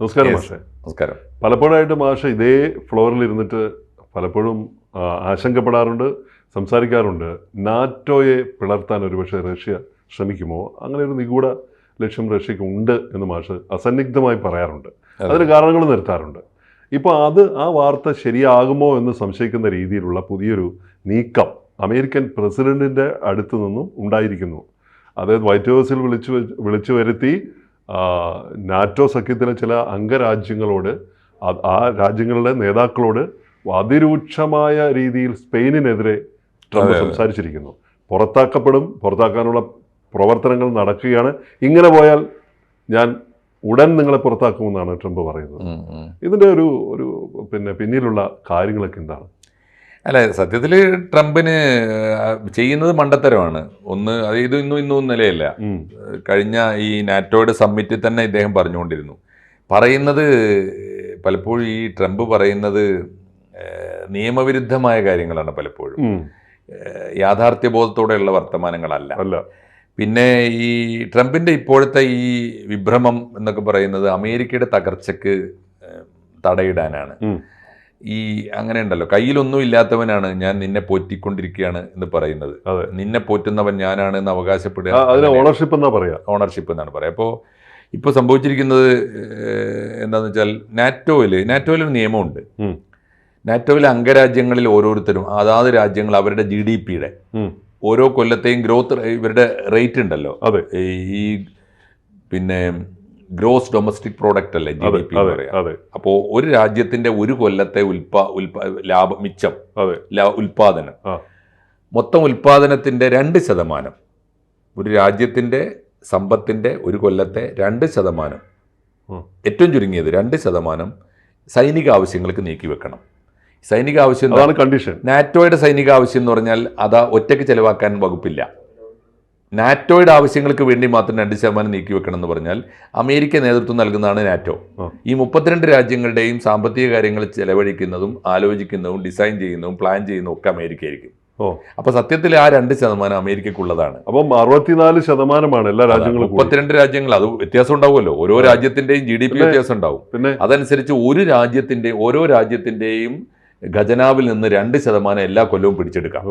നമസ്കാരം മാഷെ. നമസ്കാരം. പലപ്പോഴായിട്ട് മാഷ ഇതേ ഫ്ലോറിൽ ഇരുന്നിട്ട് പലപ്പോഴും ആശങ്കപ്പെടാറുണ്ട് സംസാരിക്കാറുണ്ട്. നാറ്റോയെ പിളർത്താൻ ഒരുപക്ഷെ റഷ്യ ശ്രമിക്കുമോ? അങ്ങനെ ഒരു നിഗൂഢ ലക്ഷ്യം റഷ്യക്ക് ഉണ്ട് എന്ന് മാഷ് അസന്നിഗ്ധമായി പറയാറുണ്ട്. അതിന് കാരണങ്ങൾ നിർത്താറുണ്ട്. ഇപ്പോൾ അത് ആ വാർത്ത ശരിയാകുമോ എന്ന് സംശയിക്കുന്ന രീതിയിലുള്ള പുതിയൊരു നീക്കം അമേരിക്കൻ പ്രസിഡന്റിന്റെ അടുത്തു നിന്നും ഉണ്ടായിരിക്കുന്നു. അതായത് വൈറ്റ് ഹൗസിൽ വിളിച്ചു വിളിച്ചു വരുത്തി നാറ്റോ സഖ്യത്തിലെ ചില അംഗരാജ്യങ്ങളോട് ആ- രാജ്യങ്ങളുടെ നേതാക്കളോട് അതിരൂക്ഷമായ രീതിയിൽ സ്പെയിനിനെതിരെ ട്രംപ്. സംസാരിച്ചിരിക്കുന്നു പുറത്താക്കപ്പെടും പുറത്താക്കാനുള്ള പ്രവർത്തനങ്ങൾ നടക്കുകയാണ് ഇങ്ങനെ പോയാൽ ഞാൻ ഉടൻ നിങ്ങളെ പുറത്താക്കുമെന്നാണ് ട്രംപ് പറയുന്നത്. ഇതിന്റെ ഒരു ഒരു പിന്നെ പിന്നിലുള്ള കാര്യങ്ങളൊക്കെ എന്താണ് അല്ല സത്യത്തിൽ ട്രംപിന് ചെയ്യുന്നത് മണ്ടത്തരമാണ്. ഒന്ന് അത് ഇത് ഇന്നും ഇന്നും നിലയല്ല. കഴിഞ്ഞ ഈ നാറ്റോയുടെ സമ്മിറ്റിൽ തന്നെ ഇദ്ദേഹം പറഞ്ഞുകൊണ്ടിരുന്നു. പറയുന്നത് പലപ്പോഴും ഈ ട്രംപ് പറയുന്നത് നിയമവിരുദ്ധമായ കാര്യങ്ങളാണ് പലപ്പോഴും. യാഥാർത്ഥ്യബോധത്തോടെയുള്ള വർത്തമാനങ്ങളല്ല. അല്ല. പിന്നെ ഈ ട്രംപിന്റെ ഇപ്പോഴത്തെ ഈ വിഭ്രമം എന്നൊക്കെ പറയുന്നത് അമേരിക്കയുടെ തകർച്ചയ്ക്ക് തടയിടാനാണ്. ഈ അങ്ങനെ ഉണ്ടല്ലോ കയ്യിലൊന്നും ഇല്ലാത്തവനാണ് ഞാൻ നിന്നെ പോറ്റിക്കൊണ്ടിരിക്കുകയാണ് എന്ന് പറയുന്നത്. നിന്നെ പോറ്റുന്നവൻ ഞാനാണ് എന്ന് അവകാശപ്പെടുക. അതിനെ ഓണർഷിപ്പ് എന്നാ പറയാ. ഓണർഷിപ്പ് എന്നാണ് പറയുക അപ്പോൾ ഇപ്പോൾ സംഭവിച്ചിരിക്കുന്നത് എന്താന്ന് വെച്ചാൽ നാറ്റോയിൽ നാറ്റോയിൽ ഒരു നിയമമുണ്ട്. നാറ്റോയിലെ അംഗരാജ്യങ്ങളിൽ ഓരോരുത്തരും അതാത് രാജ്യങ്ങൾ അവരുടെ ജി ഡി പിയുടെ ഓരോ കൊല്ലത്തെയും ഗ്രോത്ത് ഇവരുടെ റേറ്റ് ഉണ്ടല്ലോ. അതെ. ഈ- ഈ പിന്നെ ഗ്രോസ് ഡൊമസ്റ്റിക് പ്രോഡക്റ്റ് അല്ലേ? ജി ഡി പി അപ്പോൾ ഒരു രാജ്യത്തിന്റെ ഒരു കൊല്ലത്തെ ഉൽപാ ഉൽപാ ലാഭ മിച്ചം ഉൽപാദനം. മൊത്തം ഉൽപാദനത്തിന്റെ രണ്ട് ശതമാനം. ഒരു രാജ്യത്തിന്റെ സമ്പത്തിന്റെ ഒരു കൊല്ലത്തെ രണ്ട് ശതമാനം. ഏറ്റവും ചുരുങ്ങിയത് രണ്ട് ശതമാനം സൈനിക ആവശ്യങ്ങൾക്ക് നീക്കി വെക്കണം. സൈനിക ആവശ്യം കണ്ടീഷൻ നാറ്റോയുടെ സൈനിക ആവശ്യം എന്ന് പറഞ്ഞാൽ അത് ഒറ്റയ്ക്ക് ചെലവാക്കാൻ വകുപ്പില്ല. നാറ്റോയുടെ ആവശ്യങ്ങൾക്ക് വേണ്ടി മാത്രം രണ്ട് ശതമാനം നീക്കി വെക്കണം എന്ന് പറഞ്ഞാൽ അമേരിക്ക നേതൃത്വം നൽകുന്നതാണ് നാറ്റോ. ഈ മുപ്പത്തിരണ്ട് രാജ്യങ്ങളുടെയും സാമ്പത്തിക കാര്യങ്ങൾ ചെലവഴിക്കുന്നതും ആലോചിക്കുന്നതും ഡിസൈൻ ചെയ്യുന്നതും പ്ലാൻ ചെയ്യുന്നതും ഒക്കെ അമേരിക്ക ആയിരിക്കും ഓ. അപ്പൊ സത്യത്തിൽ ആ രണ്ട് ശതമാനം അമേരിക്കക്കുള്ളതാണ്. അപ്പം അറുപത്തിനാല് ശതമാനമാണ് എല്ലാ രാജ്യങ്ങളും. മുപ്പത്തിരണ്ട് രാജ്യങ്ങൾ അത് വ്യത്യാസം ഉണ്ടാവുമല്ലോ. ഓരോ രാജ്യത്തിന്റെയും ജി ഡി പി വ്യത്യാസം ഉണ്ടാവും. അതനുസരിച്ച് ഒരു രാജ്യത്തിന്റെ ഓരോ രാജ്യത്തിന്റെയും ഖജനാവിൽ നിന്ന് രണ്ട് ശതമാനം എല്ലാ കൊല്ലവും പിടിച്ചെടുക്കാം.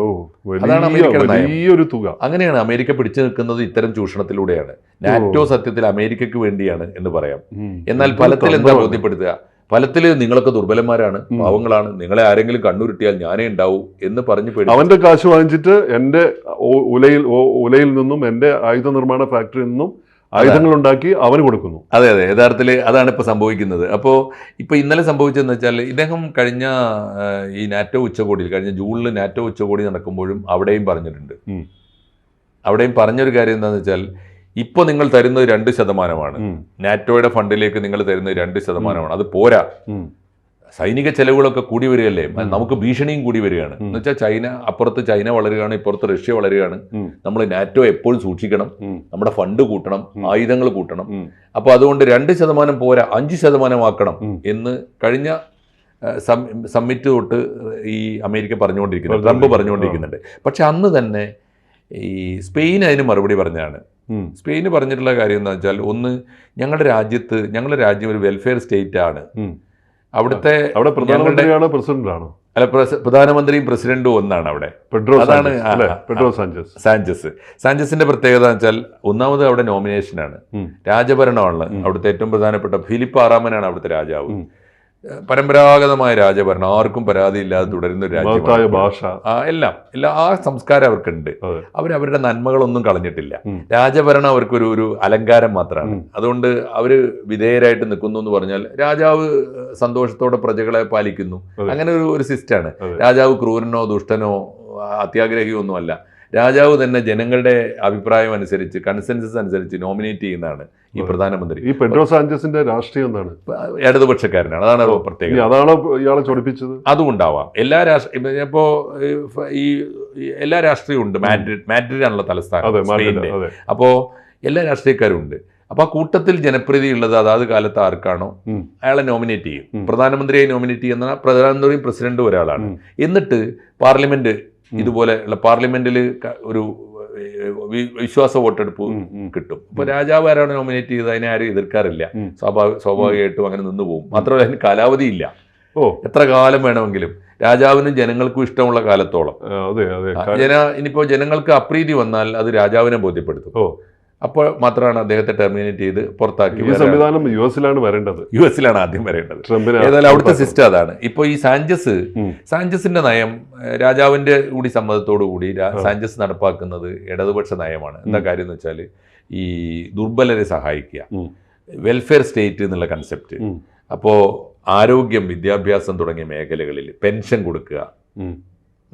അതാണ്. വലിയൊരു തുക. അങ്ങനെയാണ് അമേരിക്ക പിടിച്ചു നിൽക്കുന്നത് ഇത്തരം ചൂഷണത്തിലൂടെയാണ്. നാറ്റോ സത്യത്തിൽ അമേരിക്കക്ക് വേണ്ടിയാണ് എന്ന് പറയാം. എന്നാൽ ഫലത്തിൽ എന്താ. ബോധ്യപ്പെടുത്തുക? ഫലത്തിൽ നിങ്ങളൊക്കെ ദുർബലന്മാരാണ് പാവങ്ങളാണ്. നിങ്ങളെ ആരെങ്കിലും കണ്ണുരുട്ടിയാൽ ഞാനേ ഉണ്ടാവൂ എന്ന് പറഞ്ഞു അവന്റെ കാശ് വാങ്ങിച്ചിട്ട് എന്റെ ഉലയിൽ ഉലയിൽ നിന്നും എന്റെ ആയുധ നിർമ്മാണ ഫാക്ടറിയിൽ നിന്നും ആയുധങ്ങൾ ഉണ്ടാക്കി അവന് കൊടുക്കുന്നു. അതെ അതെ. യഥാർത്ഥത്തിൽ അതാണ് ഇപ്പോൾ സംഭവിക്കുന്നത്. അപ്പോൾ ഇപ്പോൾ ഇന്നലെ സംഭവിച്ചതെന്ന് വെച്ചാൽ ഇദ്ദേഹം കഴിഞ്ഞ ഈ നാറ്റോ ഉച്ചകോടിയിൽ കഴിഞ്ഞ ജൂണിൽ നാറ്റോ ഉച്ചകോടി നടക്കുമ്പോഴും അവിടെയും പറഞ്ഞിട്ടുണ്ട്. അവിടെയും പറഞ്ഞൊരു കാര്യം എന്താണെന്ന് വെച്ചാൽ ഇപ്പോൾ നിങ്ങൾ തരുന്നത് രണ്ട് ശതമാനമാണ്. നാറ്റോയുടെ ഫണ്ടിലേക്ക് നിങ്ങൾ തരുന്നത് രണ്ട് ശതമാനമാണ്. അത് പോരാ. സൈനിക ചെലവുകളൊക്കെ കൂടി വരികയല്ലേ? നമുക്ക് ഭീഷണിയും കൂടി വരികയാണ്. എന്ന് വെച്ചാൽ ചൈന അപ്പുറത്ത് ചൈന വളരുകയാണ് ഇപ്പുറത്ത് റഷ്യ വളരുകയാണ്. നമ്മൾ നാറ്റോ എപ്പോഴും സൂക്ഷിക്കണം? നമ്മുടെ ഫണ്ട് കൂട്ടണം ആയുധങ്ങൾ കൂട്ടണം. അപ്പോൾ അതുകൊണ്ട് രണ്ട് ശതമാനം പോരാ അഞ്ച് ശതമാനമാക്കണം. എന്ന് കഴിഞ്ഞ സമ്മിറ്റ് തൊട്ട് ഈ അമേരിക്ക പറഞ്ഞുകൊണ്ടിരിക്കുന്നു ട്രംപ് പറഞ്ഞുകൊണ്ടിരിക്കുന്നു. പറഞ്ഞുകൊണ്ടിരിക്കുന്നുണ്ട്. പക്ഷെ അന്ന് തന്നെ ഈ സ്പെയിൻ അതിന് മറുപടി പറഞ്ഞാണ്. സ്പെയിന് പറഞ്ഞിട്ടുള്ള കാര്യം എന്താ വെച്ചാൽ ഒന്ന് ഞങ്ങളുടെ രാജ്യത്ത് ഞങ്ങളുടെ രാജ്യം ഒരു വെൽഫെയർ സ്റ്റേറ്റ് ആണ്. അവിടുത്തെ അവിടെ പ്രധാനമന്ത്രിയാണ് പ്രസിഡന്റാണോ. അല്ല പ്രധാനമന്ത്രിയും പ്രസിഡന്റും ഒന്നാണ് അവിടെ. പെഡ്രോ അതാണ് പെഡ്രോ സാഞ്ചസ്. സാഞ്ചസ്. സാഞ്ചസിന്റെ പ്രത്യേകത എന്ന് വെച്ചാൽ ഒന്നാമത് അവിടെ നോമിനേഷനാണ്. രാജഭരണമാണ്. അവിടുത്തെ ഏറ്റവും പ്രധാനപ്പെട്ട ഫിലിപ്പ് ആറാമനാണ് അവിടുത്തെ രാജാവ്. പരമ്പരാഗതമായ രാജഭരണം. ആർക്കും പരാതിയില്ലാതെ തുടരുന്ന ഒരു രാജ്യമായ ഭാഷ. എല്ലാം. എല്ലാ ആ സംസ്കാരം അവർക്കുണ്ട്. അവരവരുടെ അവർ അവരുടെ നന്മകളൊന്നും കളഞ്ഞിട്ടില്ല. രാജഭരണം അവർക്കൊരു ഒരു അലങ്കാരം മാത്രമാണ്. അതുകൊണ്ട് അവർ വിധേയരായിട്ട് നിൽക്കുന്നു എന്ന് പറഞ്ഞാൽ രാജാവ് സന്തോഷത്തോടെ പ്രജകളെ പാലിക്കുന്നു. അങ്ങനെ ഒരു ഒരു സിസ്റ്റാണ്. രാജാവ് ക്രൂരനോ ദുഷ്ടനോ അത്യാഗ്രഹിയോ ഒന്നുമല്ല രാജാവ് തന്നെ ജനങ്ങളുടെ അഭിപ്രായം അനുസരിച്ച് കൺസെൻസസ് അനുസരിച്ച് നോമിനേറ്റ് ചെയ്യുന്നതാണ്. ഈ. പ്രധാനമന്ത്രി. ഈ പെഡ്രോ സാഞ്ചസിന്റെ രാഷ്ട്രീയം എന്താണ്? ഇടതുപക്ഷക്കാരനാണ്. അതാണ് പ്രത്യേകം പ്രത്യേകത. അതാണോ ഇയാളെ ചൊടിപ്പിച്ചത്? അതും ഉണ്ടാവാം എല്ലാ രാഷ്ട്രീയ ഇപ്പോ ഈ എല്ലാ രാഷ്ട്രീയവും ഉണ്ട്. മാഡ്രിഡ് മാഡ്രിഡ് ആണല്ലോ തലസ്ഥാനം അപ്പോൾ എല്ലാ രാഷ്ട്രീയക്കാരും ഉണ്ട് അപ്പൊ ആ കൂട്ടത്തിൽ ജനപ്രീതി ഉള്ളത് അതാത് കാലത്ത് ആർക്കാണോ? അയാളെ നോമിനേറ്റ് ചെയ്യും. പ്രധാനമന്ത്രിയെ നോമിനേറ്റ് ചെയ്യുന്ന പ്രധാനമന്ത്രിയും പ്രസിഡന്റും ഒരാളാണ്. എന്നിട്ട് പാർലമെന്റ്. ഇതുപോലെ ഉള്ള പാർലമെന്റിൽ ഒരു വിശ്വാസ വോട്ടെടുപ്പ്. കിട്ടും. ഇപ്പൊ രാജാവ് ആരാണ് നോമിനേറ്റ് ചെയ്തത് അതിനെ ആരും എതിർക്കാറില്ല. സ്വാഭാവിക സ്വാഭാവികമായിട്ടും അങ്ങനെ നിന്ന് പോകും. മാത്രമല്ല അതിന് കാലാവധി ഇല്ല. ഓ. എത്ര കാലം വേണമെങ്കിലും. രാജാവിനും ജനങ്ങൾക്കും ഇഷ്ടമുള്ള കാലത്തോളം. ജന ഇനിയിപ്പോ ജനങ്ങൾക്ക് അപ്രീതി വന്നാൽ അത് രാജാവിനെ ബോധ്യപ്പെടുത്തും. ഓ. അപ്പോൾ മാത്രമാണ് അദ്ദേഹത്തെ ടെർമിനേറ്റ് ചെയ്ത് പുറത്താക്കി സംവിധാനം യു എസിലാണ് വരേണ്ടത്. യു എസിലാണ് ആദ്യം വരേണ്ടത്. ഏതായാലും അവിടുത്തെ സിസ്റ്റം അതാണ്. ഇപ്പോൾ ഈ സാഞ്ചസ്. സാഞ്ചസിന്റെ നയം രാജാവിന്റെ കൂടി സമ്മതത്തോടു കൂടി സാഞ്ചസ് നടപ്പാക്കുന്നത് ഇടതുപക്ഷ നയമാണ്. എന്താ കാര്യം എന്ന് വെച്ചാൽ ഈ ദുർബലരെ സഹായിക്കുക. വെൽഫെയർ സ്റ്റേറ്റ് എന്നുള്ള കൺസെപ്റ്റ്. അപ്പോൾ ആരോഗ്യം വിദ്യാഭ്യാസം തുടങ്ങിയ മേഖലകളിൽ പെൻഷൻ കൊടുക്കുക.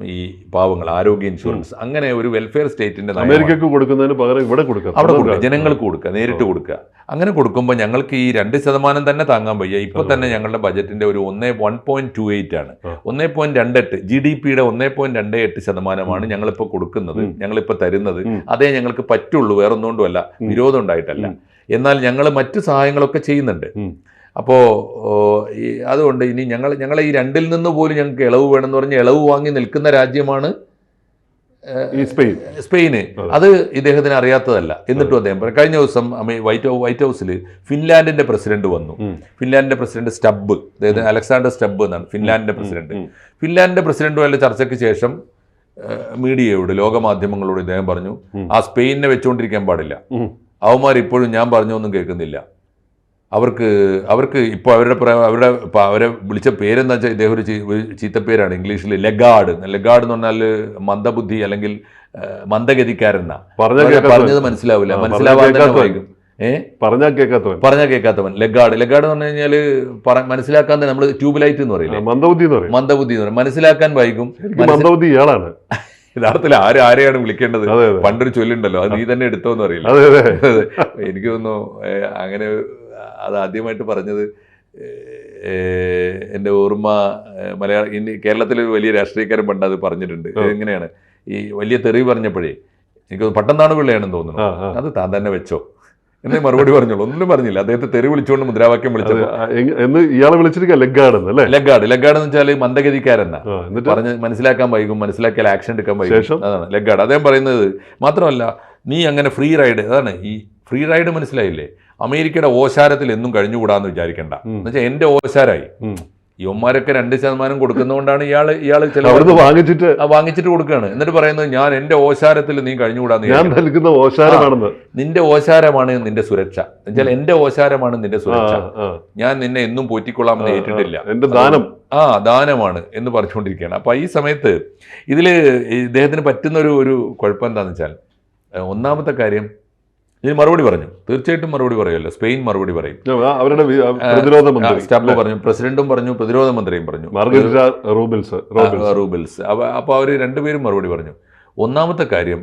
ഈ പാവങ്ങൾ ആരോഗ്യ ഇൻഷുറൻസ് അങ്ങനെ ഒരു വെൽഫെയർ സ്റ്റേറ്റിന്റെ അമേരിക്കക്ക് കൊടുക്കുന്നതിന് പകരം ഇവിടെ കൊടുക്കുക. അവിടെ കൊടുക്കുക. ജനങ്ങൾക്ക് കൊടുക്കുക. നേരിട്ട് കൊടുക്കുക. അങ്ങനെ കൊടുക്കുമ്പോൾ ഞങ്ങൾക്ക് ഈ രണ്ട് ശതമാനം തന്നെ താങ്ങാൻ വയ്യ. ഇപ്പൊ തന്നെ ഞങ്ങളുടെ ബജറ്റിന്റെ ഒരു ഒന്നേ വൺ പോയിന്റ് ടു എയ്റ്റ് ആണ്. ഒന്നേ പോയിന്റ് രണ്ടെട്ട്. ജി ഡി പിയുടെ ഒന്നേ പോയിന്റ് രണ്ട് എട്ട് ശതമാനമാണ് ഞങ്ങളിപ്പോൾ കൊടുക്കുന്നത്. ഞങ്ങളിപ്പോൾ തരുന്നത്. അതേ ഞങ്ങൾക്ക് പറ്റുള്ളൂ. വേറൊന്നുകൊണ്ടുമല്ല. വിരോധം ഉണ്ടായിട്ടല്ല. എന്നാൽ ഞങ്ങൾ മറ്റു സഹായങ്ങളൊക്കെ ചെയ്യുന്നുണ്ട്. അപ്പോൾ ഈ അതുകൊണ്ട് ഇനി ഞങ്ങൾ ഞങ്ങളെ ഈ രണ്ടിൽ നിന്ന് പോലും ഞങ്ങൾക്ക് ഇളവ് വേണമെന്ന് പറഞ്ഞ് ഇളവ് വാങ്ങി നിൽക്കുന്ന രാജ്യമാണ് സ്പെയിൻ. സ്പെയിന്. അത്. ഇദ്ദേഹത്തിന് അറിയാത്തതല്ല. എന്നിട്ടും അദ്ദേഹം പറഞ്ഞു കഴിഞ്ഞ ദിവസം വൈറ്റ് വൈറ്റ് ഹൗസിൽ ഫിൻലാൻഡിന്റെ പ്രസിഡന്റ് വന്നു. ഫിൻലാൻഡിന്റെ പ്രസിഡന്റ് സ്റ്റബ് അതായത് അലക്സാണ്ടർ സ്റ്റബ് എന്നാണ് ഫിൻലാൻഡിന്റെ പ്രസിഡന്റ്. ഫിൻലാൻഡിന്റെ പ്രസിഡന്റുമായുള്ള ചർച്ചയ്ക്ക് ശേഷം മീഡിയയോട് ലോകമാധ്യമങ്ങളോട് ഇദ്ദേഹം പറഞ്ഞു ആ സ്പെയിനിനെ വെച്ചുകൊണ്ടിരിക്കാൻ പാടില്ല. അവന്മാർ ഇപ്പോഴും ഞാൻ പറഞ്ഞൊന്നും കേൾക്കുന്നില്ല. അവർക്ക് അവർക്ക് ഇപ്പോൾ അവരുടെ അവരുടെ ഇപ്പോൾ അവരെ വിളിച്ച പേരെന്താ വെച്ചാൽ ഇദ്ദേഹം ഒരു ചീത്തപ്പേരാണ്. ഇംഗ്ലീഷിൽ ലെഗാഡ് ലെഗാഡ് എന്ന് പറഞ്ഞാൽ മന്ദബുദ്ധി അല്ലെങ്കിൽ മന്ദഗതിക്കാരൻ മന്ദഗതിക്കാരെന്നാ. പറഞ്ഞ പറഞ്ഞത് മനസ്സിലാവില്ല. മനസ്സിലാവാതെ മനസ്സിലാവാൻ പറഞ്ഞാ തന്നെ കേൾക്കാത്തവൻ. പറഞ്ഞാൽ കേൾക്കാത്തവൻ ലെഗാഡ് ലെഗാഡ് എന്ന് പറഞ്ഞു കഴിഞ്ഞാൽ മനസ്സിലാക്കാൻ നമ്മൾ ട്യൂബ് ലൈറ്റ് എന്ന് പറയില്ല? മന്ദബുദ്ധി എന്ന് പറയും. മന്ദബുദ്ധി എന്ന് പറയും. മനസ്സിലാക്കാൻ വൈകും മന്ദബുദ്ധി ഇയാളാണ്. യഥാർത്ഥത്തിൽ ആര് ആരെയാണ് വിളിക്കേണ്ടത്? പണ്ടൊരു ചൊല്ലുണ്ടല്ലോ. അത് നീ തന്നെ എടുത്തോന്ന് അറിയില്ല എനിക്ക് തോന്നുന്നു അങ്ങനെ അത് ആദ്യമായിട്ട് പറഞ്ഞത് എന്റെ ഓർമ്മ മലയാള ഇനി കേരളത്തിലെ വലിയ രാഷ്ട്രീയക്കാരൻ പണ്ട് അത് പറഞ്ഞിട്ടുണ്ട്. എങ്ങനെയാണ്? ഈ വലിയ തെറി പറഞ്ഞപ്പോഴേ എനിക്ക് പട്ടംതാണു പിള്ളയാണെന്ന് തോന്നുന്നു. അത് താൻ തന്നെ വെച്ചോ? എന്നെ മറുപടി പറഞ്ഞോളൂ. ഒന്നും പറഞ്ഞില്ല. അദ്ദേഹത്തെ തെറി വിളിച്ചുകൊണ്ട് മുദ്രാവാക്യം വിളിച്ചത് എന്ന് ഇയാളെ വിളിച്ചിരിക്കുക ലഗാഡ് അല്ലേ? ലഗാഡ്. ലഗാഡ് എന്ന് വെച്ചാൽ മന്ദഗതിക്കാരെന്നാ പറഞ്ഞ് മനസ്സിലാക്കാൻ വൈകും മനസ്സിലാക്കിയാൽ ആക്ഷൻ എടുക്കാൻ വൈകും. അതാണ് ലഗാഡ്. അദ്ദേഹം പറയുന്നത് മാത്രമല്ല നീ അങ്ങനെ ഫ്രീ റൈഡ് അതാണ് ഈ ഫ്രീ റൈഡ് മനസ്സിലായില്ലേ? അമേരിക്കയുടെ ഓശാരത്തിൽ എന്നും കഴിഞ്ഞുകൂടാന്ന് വിചാരിക്കണ്ട. എന്ന് എന്നുവെച്ചാൽ എന്റെ ഓശാരായി. യുവന്മാരൊക്കെ രണ്ട് ശതമാനം കൊടുക്കുന്നതുകൊണ്ടാണ് ഇയാൾ ഇയാൾ ചില വാങ്ങിച്ചിട്ട് വാങ്ങിച്ചിട്ട് കൊടുക്കുകയാണ്. എന്നിട്ട് പറയുന്നത് ഞാൻ എന്റെ ഓശാരത്തിൽ നീ കഴിഞ്ഞുകൂടാന്ന് ഞാൻ. നൽകുന്ന ഓശാരമാണെന്ന്. നിന്റെ ഓശാരമാണ് നിന്റെ സുരക്ഷ. എന്നുവെച്ചാൽ എന്റെ ഓശാരമാണ് നിന്റെ സുരക്ഷ. ഞാൻ നിന്നെ എന്നും പോറ്റിക്കൊള്ളാമെന്ന് ഏറ്റിട്ടില്ല. എന്റെ ദാനം. ആ ദാനമാണ് എന്ന് പറഞ്ഞുകൊണ്ടിരിക്കുകയാണ്. അപ്പൊ ഈ സമയത്ത് ഇതിൽ ഇദ്ദേഹത്തിന് പറ്റുന്ന ഒരു ഒരു കുഴപ്പം എന്താണെന്ന് വെച്ചാൽ ഒന്നാമത്തെ കാര്യം ഇതിന് മറുപടി പറഞ്ഞു. തീർച്ചയായിട്ടും മറുപടി പറയുമല്ലോ. സ്പെയിൻ മറുപടി പറയും. അവരുടെ പ്രതിരോധ മന്ത്രി. സ്റ്റബ് പറഞ്ഞു പ്രസിഡന്റും പറഞ്ഞു പ്രതിരോധ മന്ത്രിയും പറഞ്ഞു. റൂബിൽസ് റൂബിൽസ് അപ്പോൾ അവർ രണ്ടുപേരും മറുപടി പറഞ്ഞു. ഒന്നാമത്തെ കാര്യം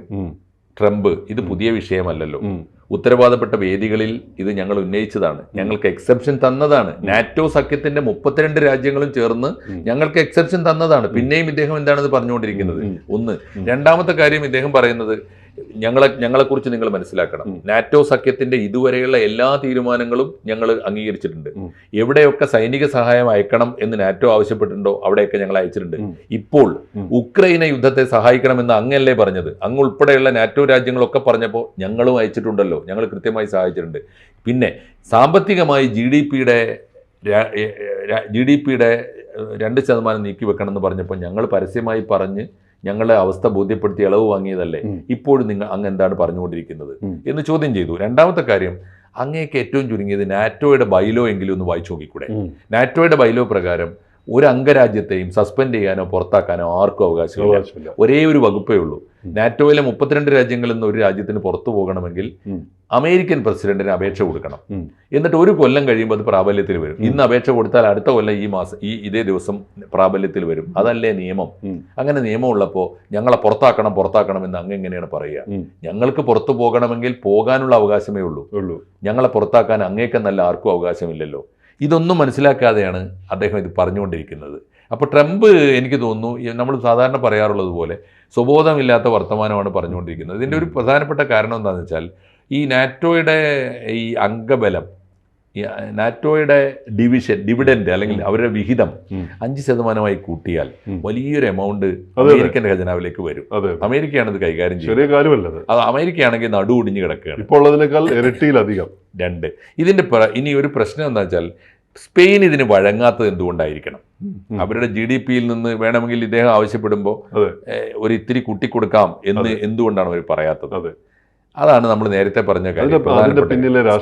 ട്രംപ് ഇത് പുതിയ വിഷയമല്ലല്ലോ. ഉത്തരവാദപ്പെട്ട വേദികളിൽ ഇത് ഞങ്ങൾ ഉന്നയിച്ചതാണ്. ഞങ്ങൾക്ക് എക്സെപ്ഷൻ തന്നതാണ്. നാറ്റോ സഖ്യത്തിന്റെ മുപ്പത്തിരണ്ട് രാജ്യങ്ങളും ചേർന്ന് ഞങ്ങൾക്ക് എക്സെപ്ഷൻ തന്നതാണ്. പിന്നെയും ഇദ്ദേഹം എന്താണെന്ന് പറഞ്ഞുകൊണ്ടിരിക്കുന്നത്. ഒന്ന്. രണ്ടാമത്തെ കാര്യം ഇദ്ദേഹം പറയുന്നത് ഞങ്ങളെ ഞങ്ങളെക്കുറിച്ച് നിങ്ങൾ മനസ്സിലാക്കണം. നാറ്റോ സഖ്യത്തിന്റെ ഇതുവരെയുള്ള എല്ലാ തീരുമാനങ്ങളും ഞങ്ങൾ അംഗീകരിച്ചിട്ടുണ്ട്. എവിടെയൊക്കെ സൈനിക സഹായം അയക്കണം എന്ന് നാറ്റോ ആവശ്യപ്പെട്ടിട്ടുണ്ടോ അവിടെയൊക്കെ ഞങ്ങൾ അയച്ചിട്ടുണ്ട്. ഇപ്പോൾ ഉക്രൈന യുദ്ധത്തെ സഹായിക്കണമെന്ന് അങ്ങല്ലേ പറഞ്ഞത്? അങ്ങ് ഉൾപ്പെടെയുള്ള നാറ്റോ രാജ്യങ്ങളൊക്കെ പറഞ്ഞപ്പോൾ ഞങ്ങളും അയച്ചിട്ടുണ്ടല്ലോ. ഞങ്ങൾ കൃത്യമായി സഹായിച്ചിട്ടുണ്ട്. പിന്നെ സാമ്പത്തികമായി ജി ഡി പിയുടെ ജി ഡി പിയുടെ രണ്ട് ശതമാനം നീക്കി വെക്കണം എന്ന് പറഞ്ഞപ്പോൾ ഞങ്ങൾ പരസ്യമായി പറഞ്ഞ് ഞങ്ങളുടെ അവസ്ഥ ബോധ്യപ്പെടുത്തി ഇളവ് വാങ്ങിയതല്ലേ? ഇപ്പോഴും നിങ്ങൾ അങ്ങ് എന്താണ് പറഞ്ഞുകൊണ്ടിരിക്കുന്നത്. എന്ന് ചോദ്യം ചെയ്തു. രണ്ടാമത്തെ കാര്യം അങ്ങേക്ക് ഏറ്റവും ചുരുങ്ങിയത് നാറ്റോയുടെ ബൈലോ എങ്കിലും ഒന്ന് വായിച്ചു നോക്കിക്കൂടെ? നാറ്റോയുടെ ബൈലോ പ്രകാരം ഒരു അംഗരാജ്യത്തെയും സസ്പെൻഡ് ചെയ്യാനോ പുറത്താക്കാനോ ആർക്കും അവകാശമില്ല. ഒരേ ഒരു വകുപ്പേ ഉള്ളൂ. നാറ്റോയിലെ മുപ്പത്തിരണ്ട് രാജ്യങ്ങളിൽ നിന്ന് ഒരു രാജ്യത്തിന് പുറത്തു പോകണമെങ്കിൽ അമേരിക്കൻ പ്രസിഡന്റിന് അപേക്ഷ കൊടുക്കണം. എന്നിട്ട് ഒരു കൊല്ലം കഴിയുമ്പോൾ അത് പ്രാബല്യത്തിൽ വരും. ഇന്ന് അപേക്ഷ കൊടുത്താൽ അടുത്ത കൊല്ലം ഈ മാസം ഈ ഇതേ ദിവസം പ്രാബല്യത്തിൽ വരും. അതല്ലേ നിയമം? അങ്ങനെ നിയമം ഉള്ളപ്പോൾ ഞങ്ങളെ പുറത്താക്കണം പുറത്താക്കണം എന്ന് അങ്ങ് എങ്ങനെയാണ് പറയുക? ഞങ്ങൾക്ക് പുറത്തു പോകണമെങ്കിൽ പോകാനുള്ള അവകാശമേ ഉള്ളൂ. ഉള്ളൂ. ഞങ്ങളെ പുറത്താക്കാൻ അങ്ങേക്കെന്നല്ല ആർക്കും അവകാശമില്ലല്ലോ. ഇതൊന്നും മനസ്സിലാക്കാതെയാണ് അദ്ദേഹം ഇത് പറഞ്ഞുകൊണ്ടിരിക്കുന്നത്. അപ്പോൾ ട്രംപ് എനിക്ക് തോന്നുന്നു നമ്മൾ സാധാരണ പറയാറുള്ളത് പോലെ സ്വബോധമില്ലാത്ത വർത്തമാനമാണ് പറഞ്ഞുകൊണ്ടിരിക്കുന്നത്. ഇതിന്റെ ഒരു പ്രധാനപ്പെട്ട കാരണം എന്താണെന്ന് വെച്ചാൽ ഈ നാറ്റോയുടെ ഈ അംഗബലം നാറ്റോയുടെ ഡിവിഷൻ ഡിവിഡൻഡ് അല്ലെങ്കിൽ അവരുടെ വിഹിതം. അഞ്ച് ശതമാനമായി കൂട്ടിയാൽ വലിയൊരു എമൗണ്ട് അമേരിക്കൻ ഖജനാവിലേക്ക് വരും. അമേരിക്കയാണ് ഇത് കൈകാര്യം ചെയ്യുന്നത്. അത്. അമേരിക്കയാണെങ്കിൽ നടു ഒടിഞ്ഞു കിടക്കുകയാണ്. ഇപ്പോൾ ഉള്ളതിനേക്കാൾ ഇരട്ടിയിലധികം. രണ്ട്. ഇതിന്റെ ഇനി ഒരു പ്രശ്നം എന്താ വെച്ചാൽ സ്പെയിൻ ഇതിന് വഴങ്ങാത്തത് എന്തുകൊണ്ടായിരിക്കണം? അവരുടെ ജി ഡി പിയിൽ നിന്ന് വേണമെങ്കിൽ ഇദ്ദേഹം ആവശ്യപ്പെടുമ്പോൾ ഒരു ഇത്തിരി കൂട്ടിക്കൊടുക്കാം എന്ന് എന്തുകൊണ്ടാണ് അവർ പറയാത്തത്? അതെ. അതാണ് നമ്മൾ നേരത്തെ പറഞ്ഞ കാര്യം.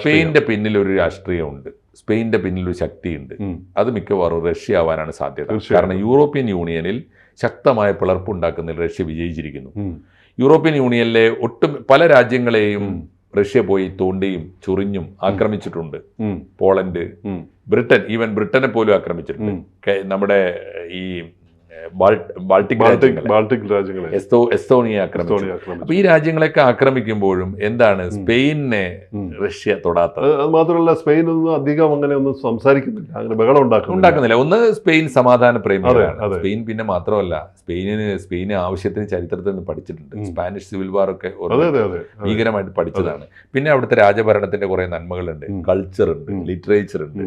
സ്പെയിന്റെ പിന്നിൽ ഒരു രാഷ്ട്രീയമുണ്ട്. സ്പെയിന്റെ പിന്നിൽ ഒരു ശക്തിയുണ്ട് അത് മിക്കവാറും റഷ്യ ആവാനാണ് സാധ്യത. കാരണം യൂറോപ്യൻ യൂണിയനിൽ ശക്തമായ പിളർപ്പ് ഉണ്ടാക്കുന്നതിൽ റഷ്യ വിജയിച്ചിരിക്കുന്നു. യൂറോപ്യൻ യൂണിയനിലെ ഒട്ടും പല രാജ്യങ്ങളെയും റഷ്യ പോയി തോണ്ടിയും ചൊറിഞ്ഞും ആക്രമിച്ചിട്ടുണ്ട്. പോളണ്ട് ബ്രിട്ടൻ ഈവൻ ബ്രിട്ടനെ പോലും ആക്രമിച്ചിട്ടുണ്ട്. നമ്മുടെ ഈ ബാൾട്ടിക് ബാൾട്ടിക് രാജ്യങ്ങളെ. എസ്തോ എസ്തോണിയ ആക്രമിച്ചു. അപ്പൊ ഈ രാജ്യങ്ങളെയൊക്കെ ആക്രമിക്കുമ്പോഴും എന്താണ് സ്പെയിനെ റഷ്യ തൊടാത്തത്? അത് മാത്രമല്ല സ്പെയിൻ ഒന്നും അധികം അങ്ങനെ ഒന്നും സംസാരിക്കുന്നില്ല. അങ്ങനെ ബഹളം ഉണ്ടാക്കുന്നില്ല. ഉണ്ടാക്കുന്നില്ല. ഒന്ന് സ്പെയിൻ സമാധാന പ്രേമികളാണ്. സ്പെയിൻ പിന്നെ മാത്രമല്ല സ്പെയിനിന് സ്പെയിന് ആവശ്യത്തിന് ചരിത്രത്തിൽ നിന്ന് പഠിച്ചിട്ടുണ്ട്. സ്പാനിഷ് സിവിൽ വാർ ഒക്കെ. ഭീകരമായിട്ട് പഠിച്ചതാണ്. പിന്നെ അവിടുത്തെ രാജഭരണത്തിന്റെ കുറെ നന്മകളുണ്ട്. കൾച്ചർ ഉണ്ട് ലിറ്ററേച്ചർ ഉണ്ട്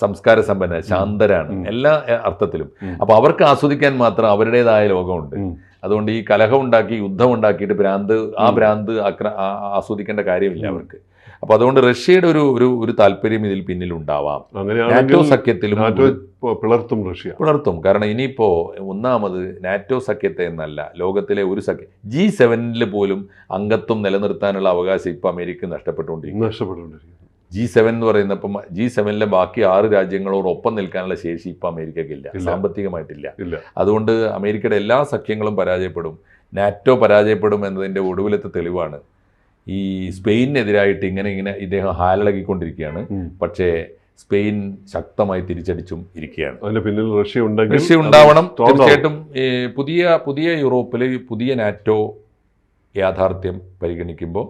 സംസ്കാര സമ്പന്ന ശാന്തരാണ് എല്ലാ അർത്ഥത്തിലും. അപ്പൊ അവർക്ക് ആസ്വദിക്കാൻ മാത്രം അവരുടേതായ ലോകമുണ്ട്. അതുകൊണ്ട് ഈ കലഹം ഉണ്ടാക്കി യുദ്ധം ഉണ്ടാക്കിയിട്ട് ഭ്രാന്ത് ആ. ഭ്രാന്ത് ആസ്വദിക്കേണ്ട കാര്യമില്ല അവർക്ക്. അപ്പൊ അതുകൊണ്ട് റഷ്യയുടെ ഒരു ഒരു ഒരു താല്പര്യം ഇതിൽ പിന്നിലുണ്ടാവാം നാറ്റോ സഖ്യത്തിലും പിളർത്തും റഷ്യ. പിളർത്തും. കാരണം ഇനിയിപ്പോ ഒന്നാമത് നാറ്റോ സഖ്യത്തെ എന്നല്ല ലോകത്തിലെ ഒരു സഖ്യം. ജി സെവനിൽ പോലും അംഗത്വം നിലനിർത്താനുള്ള അവകാശം ഇപ്പൊ അമേരിക്ക നഷ്ടപ്പെട്ടുകൊണ്ടിരിക്കും നഷ്ടപ്പെട്ടുകൊണ്ടിരിക്കുന്നു. ജി സെവൻ എന്ന് പറയുന്ന ഇപ്പം ജി സെവനിലെ ബാക്കി ആറ് രാജ്യങ്ങളോടൊപ്പം നിൽക്കാനുള്ള ശേഷി ഇപ്പം അമേരിക്കയ്ക്കില്ല സാമ്പത്തികമായിട്ടില്ല. അതുകൊണ്ട് അമേരിക്കയുടെ എല്ലാ സഖ്യങ്ങളും പരാജയപ്പെടും. നാറ്റോ പരാജയപ്പെടും എന്നതിന്റെ ഒടുവിലത്തെ തെളിവാണ്. ഈ സ്പെയിനെതിരായിട്ട് ഇങ്ങനെ ഇങ്ങനെ ഇദ്ദേഹം ഹാലിളകിക്കൊണ്ടിരിക്കുകയാണ്. പക്ഷേ സ്പെയിൻ ശക്തമായി തിരിച്ചടിച്ചും ഇരിക്കുകയാണ്. അതിന്റെ പിന്നിൽ റഷ്യ ഉണ്ടെങ്കിൽ റഷ്യ ഉണ്ടാവണം. തീർച്ചയായിട്ടും ഈ പുതിയ പുതിയ യൂറോപ്പിൽ പുതിയ നാറ്റോ യാഥാർത്ഥ്യം പരിഗണിക്കുമ്പോൾ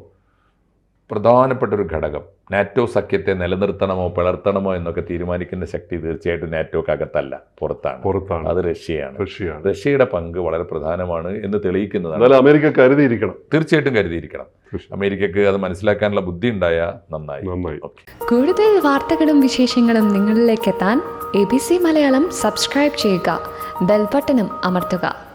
പ്രധാനപ്പെട്ട ഒരു ഘടകം നാറ്റോ സഖ്യത്തെ നിലനിർത്തണമോ പിളർത്തണമോ എന്നൊക്കെ തീരുമാനിക്കുന്ന ശക്തി തീർച്ചയായിട്ടും നാറ്റോക്കകത്തല്ല പുറത്താണ്. പുറത്താണ്. അത് റഷ്യയാണ്. റഷ്യയാണ്. റഷ്യയുടെ പങ്ക് വളരെ പ്രധാനമാണ് എന്ന് തെളിയിക്കുന്നതാണ്. അമേരിക്ക കരുതിയിരിക്കണം. തീർച്ചയായിട്ടും കരുതിയിരിക്കണം. അമേരിക്കക്ക് അത് മനസ്സിലാക്കാനുള്ള ബുദ്ധി ഉണ്ടായ നന്നായി. നന്നായി. ഓക്കെ. കൂടുതൽ വാർത്തകളും വിശേഷങ്ങളും നിങ്ങളിലേക്ക് എത്താൻ A B C Malayalam subscribe ചെയ്യുക ബെൽബട്ടനും അമർത്തുക.